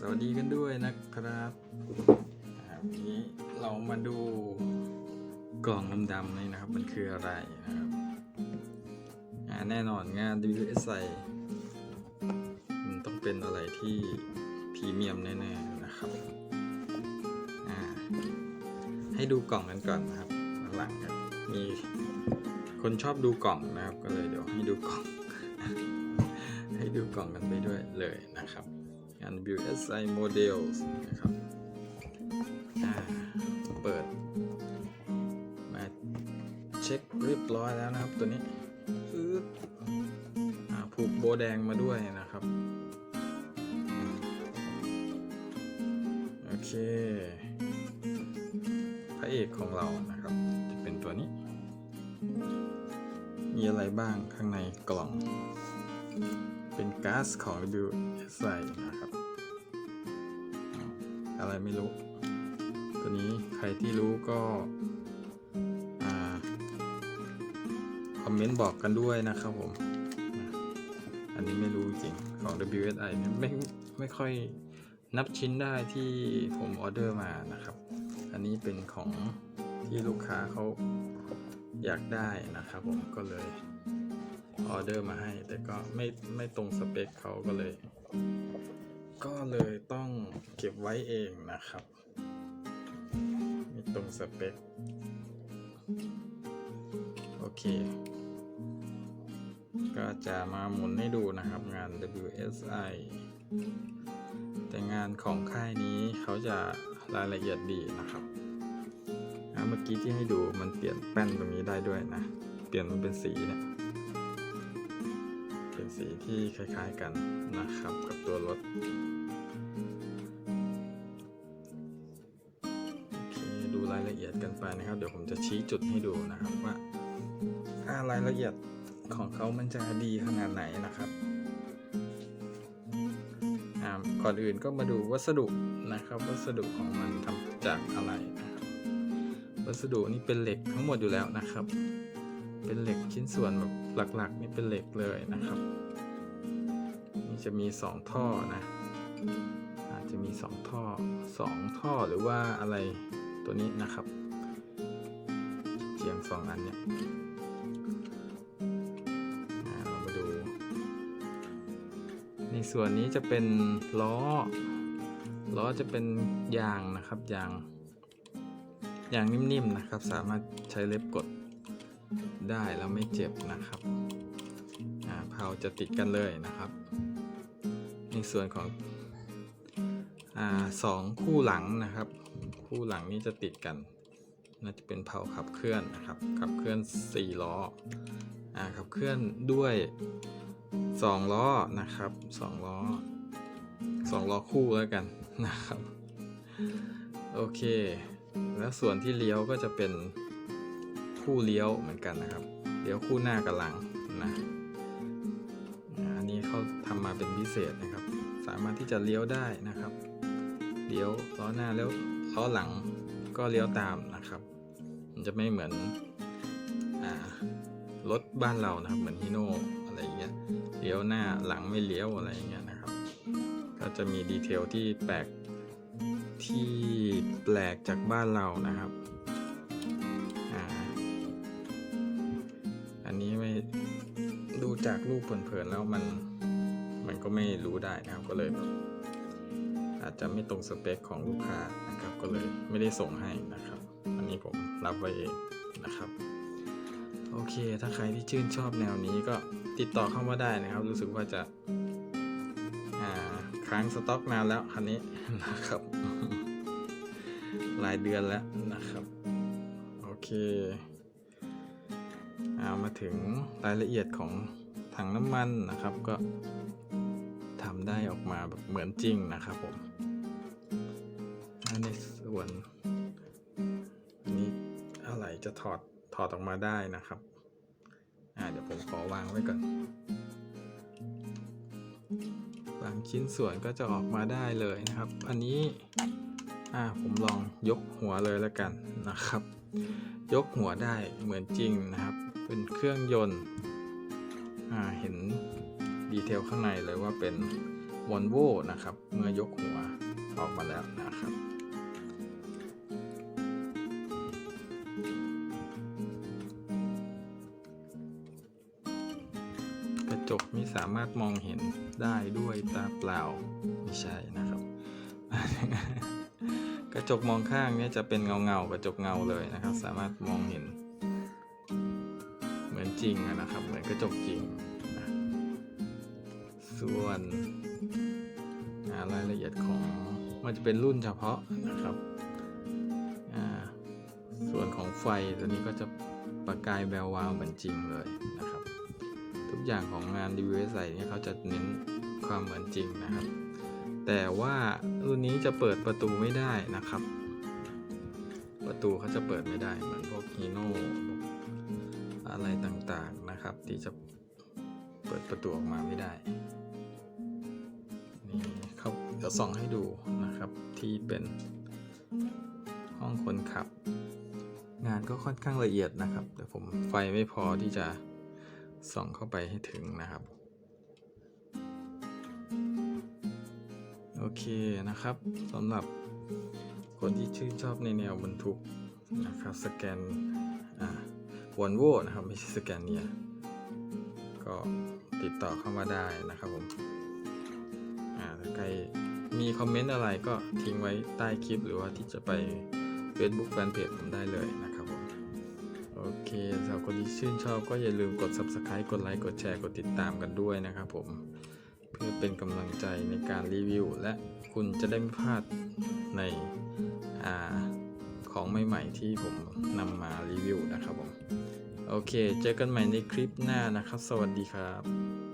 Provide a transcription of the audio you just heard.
สวัสดีกันด้วยนะครับวันนี้เรามาดูกล่องดำๆนี่นะครับ มันคืออะไรนะครับแน่นอนงาน WSI มันต้องเป็นอะไรที่พรีเมียมแน่ๆนะครับ ให้ดูกล่องกันก่อนนะครับหลังกันมีคนชอบดูกล่องนะครับ ก็เลยเดี๋ยวให้ดูกล่อง ให้ดูกล่องกันไปด้วยเลยนะครับ งาน WSI Models นะครับเปิด มาเช็คเรียบร้อยแล้วนะครับตัวนี้ปึ๊บผูกโบแดงมาด้วยนะครับ โอเค พระเอกของเรานะครับ จะเป็นตัวนี้ มีอะไรบ้างข้างในกล่อง เป็นก๊าซของ WSI นะครับ อะไรไม่รู้ ตัวนี้ใครที่รู้ก็คอมเมนต์บอกกันด้วยนะครับผม อันนี้ไม่รู้จริงของ WSI เนี่ยไม่ไม่ค่อยนับชิ้นได้ที่ผมออเดอร์มานะครับ อันนี้เป็นของที่ลูกค้าเขาอยากได้นะครับผมก็เลย ออเดอร์มาให้ แต่ก็ไม่ไม่ตรงสเปคเขาก็เลย ก็เลยต้องเก็บไว้เองนะครับ ไม่ตรงสเปค โอเค ก็จะมาหมุนให้ดูนะครับงาน WSI แต่งานของค่ายนี้เขาจะรายละเอียดดีนะครับ เมื่อกี้ที่ให้ดูมันเปลี่ยนแป้นตรงนี้ได้ด้วยนะ เปลี่ยนมันเป็นสีเนี่ย สีที่คล้ายๆกันนะครับกับตัวรถดูรายละเอียดกันไปนะครับ เดี๋ยวผมจะชี้จุดให้ดูนะครับว่าอ่า รายละเอียดของเขามันจะดีขนาดไหนนะครับก่อนอื่นก็มาดูวัสดุนะครับ วัสดุของมันทำจากอะไรนะครับ วัสดุนี่เป็นเหล็กทั้งหมดอยู่แล้วนะครับ เป็นเหล็ก ชิ้นส่วนแบบหลักๆนี่เป็นเหล็กเลยนะครับ นี่จะมีสองท่อนะ อาจจะมีสองท่อสองท่อหรือว่าอะไรตัวนี้นะครับเจียงสองอันเนี่ยเรามาดู ในส่วนนี้จะเป็นล้อ ล้อจะเป็นยางนะครับยางยางนิ่มๆนะครับ สามารถใช้เล็บกด ได้แล้วไม่เจ็บนะครับอ่าเพาจะติดกันเลยนะครับ ในส่วนของอสองคู่หลังนะครับ คู่หลังนี้จะติดกัน น่าจะเป็นเพาขับเคลื่อนนะครับขับเคลื่อน4ล้ออขับเคลื่อนด้วย 2 ล้อนะครับ 2 ล้อ 2 ล้อคู่แล้วกันนะครับ โอเค แล้วส่วนที่เลี้ยวก็จะเป็น คู่เลี้ยวเหมือนกันนะครับ เลี้ยวคู่หน้ากับหลังนะอันนี้เขาทำมาเป็นพิเศษนะครับ สามารถที่จะเลี้ยวได้นะครับ เลี้ยวล้อหน้าแล้วล้อหลังก็เลี้ยวตามนะครับ มันจะไม่เหมือนรถบ้านเรานะครับ เหมือนฮีโน่อะไรอย่างเงี้ย เลี้ยวหน้าหลังไม่เลี้ยวอะไรอย่างเงี้ยนะครับ ก็จะมีดีเทลที่แปลกที่แปลกจากบ้านเรานะครับ จากรูปเผินๆแล้วมันมันก็ไม่รู้ได้นะครับก็เลย อาจจะไม่ตรงสเปคของลูกค้านะครับ ก็เลยไม่ได้ส่งให้นะครับ อันนี้ผมรับไว้เองนะครับ โอเค ถ้าใครที่ชื่นชอบแนวนี้ก็ติดต่อเข้ามาได้นะครับ รู้สึกว่าจะค้างสต็อกนานแล้วคันนี้นะครับ หลายเดือนแล้วนะครับ โอเค เอามาถึงรายละเอียดของ ถังน้ำมันนะครับ ก็ทำได้ออกมาแบบเหมือนจริงนะครับผมในส่วนนี้อะไรจะถอดถอดออกมาได้นะครับอ่าเดี๋ยวผมขอวางไว้ก่อนบางชิ้นส่วนก็จะออกมาได้เลยนะครับ อันนี้อ่าผมลองยกหัวเลยแล้วกันนะครับ ยกหัวได้เหมือนจริงนะครับ เป็นเครื่องยนต์ เห็นดีเทลข้างในเลยว่าเป็นวอลโวนะครับ เมื่อยกหัวออกมาแล้วนะครับ กระจกนี้สามารถมองเห็นได้ด้วยตาเปล่าไม่ใช่นะครับ กระจกมองข้างเนี่ยจะเป็นเงาเงาๆกระจกเงาเลยนะครับ สามารถมองเห็น จริงนะครับ เหมือนกระจกจริงนะส่วนรายละเอียดของมันจะเป็นรุ่นเฉพาะนะครับ ส่วนของไฟตัวนี้ก็จะประกายแวววาวเหมือนจริงเลยนะครับ ทุกอย่างของงานรีวิวใส่เนี่ยเขาจะเน้นความเหมือนจริงนะครับ แต่ว่ารุ่นนี้จะเปิดประตูไม่ได้นะครับ ประตูเขาจะเปิดไม่ได้เหมือนพวกฮีโน่ อะไรต่างๆนะครับ ที่จะเปิดประตูออกมาไม่ได้ นี่เขาเดี๋ยวส่องให้ดูนะครับที่เป็นห้องคนขับ งานก็ค่อนข้างละเอียดนะครับ แต่ผมไฟไม่พอที่จะส่องเข้าไปให้ถึงนะครับ โอเคนะครับสำหรับคนที่ชื่นชอบในแนวบรรทุกนะครับสแกนอ่า วอลโวนะครับไม่ใช่สแกนเนียก็ติดต่อเข้ามาได้นะครับผมถ้าใครมีคอมเมนต์อะไรก็ทิ้งไว้ใต้คลิป หรือว่าที่จะไป Facebook Fanpage ผมได้เลยนะครับผม โอเคสำหรับคนที่ชื่นชอบก็อย่าลืมกด Subscribe กดไลค์กดแชร์กดติดตามกันด้วยนะครับผม เพื่อเป็นกำลังใจในการรีวิว และคุณจะได้ไม่พลาดในอ่า ของใหม่ๆที่ผมนำมารีวิวนะครับผม โอเค เจอกันใหม่ในคลิปหน้านะครับ สวัสดีครับ